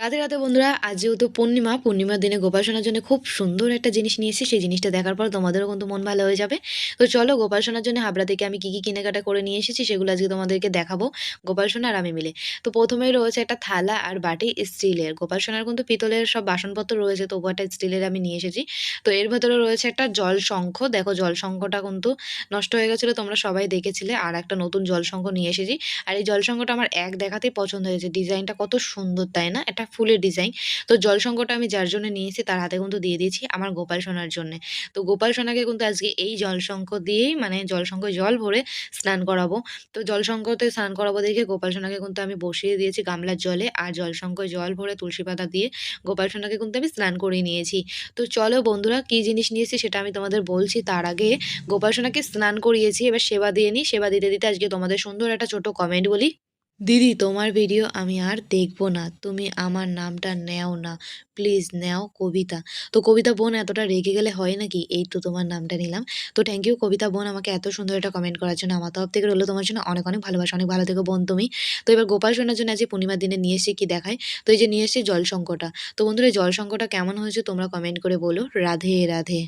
রাতে রাতে বন্ধুরা, আজ যেহেতু পূর্ণিমা, পূর্ণিমার দিনে গোপালসোনার জন্য খুব সুন্দর একটা জিনিস নিয়ে এসেছি, সেই জিনিসটা দেখার পর তোমাদেরও কিন্তু মন ভালো হয়ে যাবে। তো চলো গোপালসোনার জন্য হাবড়া থেকে আমি কী কী কেনাকাটা করে নিয়ে এসেছি, সেগুলো আজকে তোমাদেরকে দেখাবো গোপালসোনা আর আমি মিলে। তো প্রথমেই রয়েছে একটা থালা আর বাটি স্টিলের গোপালসোনার কিন্তু পিতলের সব বাসনপত্র রয়েছে তবু একটা স্টিলের আমি নিয়ে এসেছি। তো এর ভেতরে রয়েছে একটা জল শঙ্খ দেখো জল শঙ্খটা কিন্তু নষ্ট হয়ে গেছিল, তোমরা সবাই দেখেছিলে, আর একটা নতুন জল শঙ্খ নিয়ে এসেছি। আর এই জল শঙ্খটা আমার এক দেখাতেই পছন্দ হয়েছে, ডিজাইনটা কত সুন্দর, তাই না? এটা ফুলের ডিজাইন। তো জল শঙ্খটা আমি যার জন্য নিয়েছি, তার হাতে কিন্তু দিয়ে দিয়েছি আমার গোপাল সোনার জন্য। তো গোপাল সোনাকে কিন্তু আজকে এই জল শঙ্খ দিয়েই মানে জল শঙ্খ জল ভরে স্নান করাবো। তো জল শঙ্খতে স্নান করাবো দেখে গোপাল সোনাকে কিন্তু আমি বসিয়ে দিয়েছি গামলার জলে আর জল শঙ্খ জল ভরে তুলসী পাতা দিয়ে গোপাল সোনাকে কিন্তু আমি স্নান করিয়ে নিয়েছি। তো চলো বন্ধুরা কী জিনিস নিয়েছি সেটা আমি তোমাদের বলছি। তার আগে গোপাল সোনাকে স্নান করিয়েছি, এবার সেবা দিয়ে নিই। সেবা দিতে দিতে আজকে তোমাদের সুন্দর একটা ছোট কমেন্ট বলি। দিদি, তোমার ভিডিও আমি আর দেখব না। তুমি আমার নামটা নেও না। প্লিজ নেও কবিতা। তো কবিতা বোন এতটা রেগে গেলে হয় নাকি? এই তো তোমার নামটা নিলাম। তো থ্যাংক ইউ কবিতা বোন আমাকে এত সুন্দর একটা কমেন্ট করার জন্য। আমার তরফ থেকে রইল তোমার জন্য অনেক অনেক ভালোবাসা। অনেক ভালো থেকো বোন তুমি। তো এবার গোপাল শোনার জন্য আজকে পূর্ণিমার দিনে নিয়ে এসে কি দেখায়? তো এই যে নিয়ে এসেছি জল শঙ্কটা তো বন্ধুরা জল শঙ্কটা কেমন হয়েছে তোমরা কমেন্ট করে বলো। রাধে রাধে।